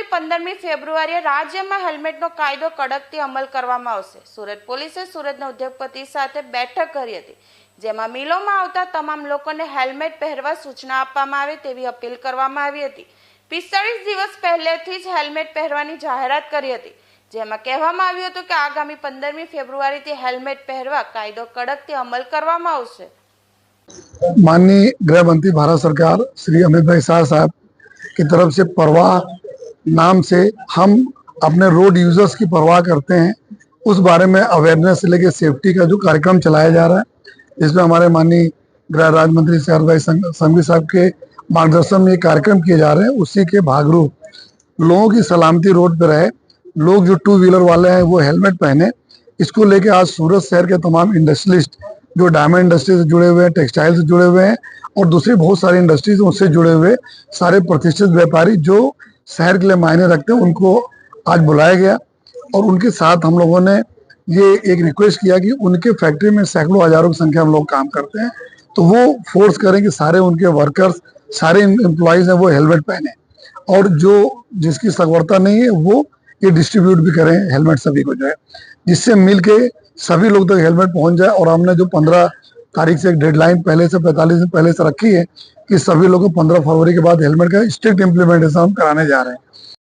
પંદરમી ફેબ્રુઆરીએ રાજ્યમાં હેલ્મેટનો કાયદો કડકથી અમલ કરવામાં આવશે સુરત પોલીસે સુરતના ઉદ્યોગપતિ સાથે બેઠક કરી હતી જેમાં મિલોમાં આવતા તમામ લોકોને હેલ્મેટ પહેરવા સૂચના આપવામાં આવે તેવી અપીલ કરવામાં આવી હતી પિસ્તાળીસ દિવસ પહેલેથી જ હેલ્મેટ પહેરવાની જાહેરાત કરી હતી જેમાં કહેવામાં આવ્યું હતું કે આગામી પંદરમી ફેબ્રુઆરીથી હેલ્મેટ પહેરવા કાયદો કડકથી અમલ કરવામાં આવશે माननीय गृह मंत्री भारत सरकार श्री अमित भाई शाह साहब की तरफ से परवाह नाम से हम अपने रोड यूज़र्स की परवाह करते हैं। उस बारे में अवेयरनेस से लेके सेफ्टी का जो कार्यक्रम चलाया जा रहा है, जिसमें हमारे माननीय गृह राज्य मंत्री सर भाई संघवी साहब के मार्गदर्शन में ये कार्यक्रम किए जा रहे हैं, उसी के भागरूप। लोगों की सलामती रोड पर रहे। लोग जो टू व्हीलर वाले हैं, वो हेलमेट पहने। इसको लेके आज सूरत शहर के तमाम इंडस्ट्रियलिस्ट जो डायमंड इंडस्ट्री से जुड़े हुए हैं टेक्सटाइल से जुड़े हुए हैं, और दूसरी बहुत सारी इंडस्ट्रीज़ उससे जुड़े हुए सारे प्रतिष्ठित व्यापारी जो शहर के लिए मायने रखते हैं, उनको आज बुलाया गया और उनके साथ हम लोगों ने ये एक रिक्वेस्ट किया कि उनके फैक्ट्री में सैकड़ों, हज़ारों की संख्या में लोग काम करते हैं। तो वो फोर्स करें कि सारे उनके वर्कर्स सारे एम्प्लॉयज़ हैं, वो हेलमेट पहने। और जो जिसकी सगवरता नहीं है, वो ये डिस्ट्रीब्यूट भी करें हेलमेट सभी को जो है, जिससे मिल सभी लोग तक हेलमेट पहुँच जाए। और हमने जो पंद्रह तारीख से एक डेडलाइन पहले से, पैंतालीस दिन पहले से रखी है कि सभी लोगों को पंद्रह फरवरी के बाद हेलमेट का स्ट्रिक्ट इम्प्लीमेंटेशन हम कराने जा रहे हैं।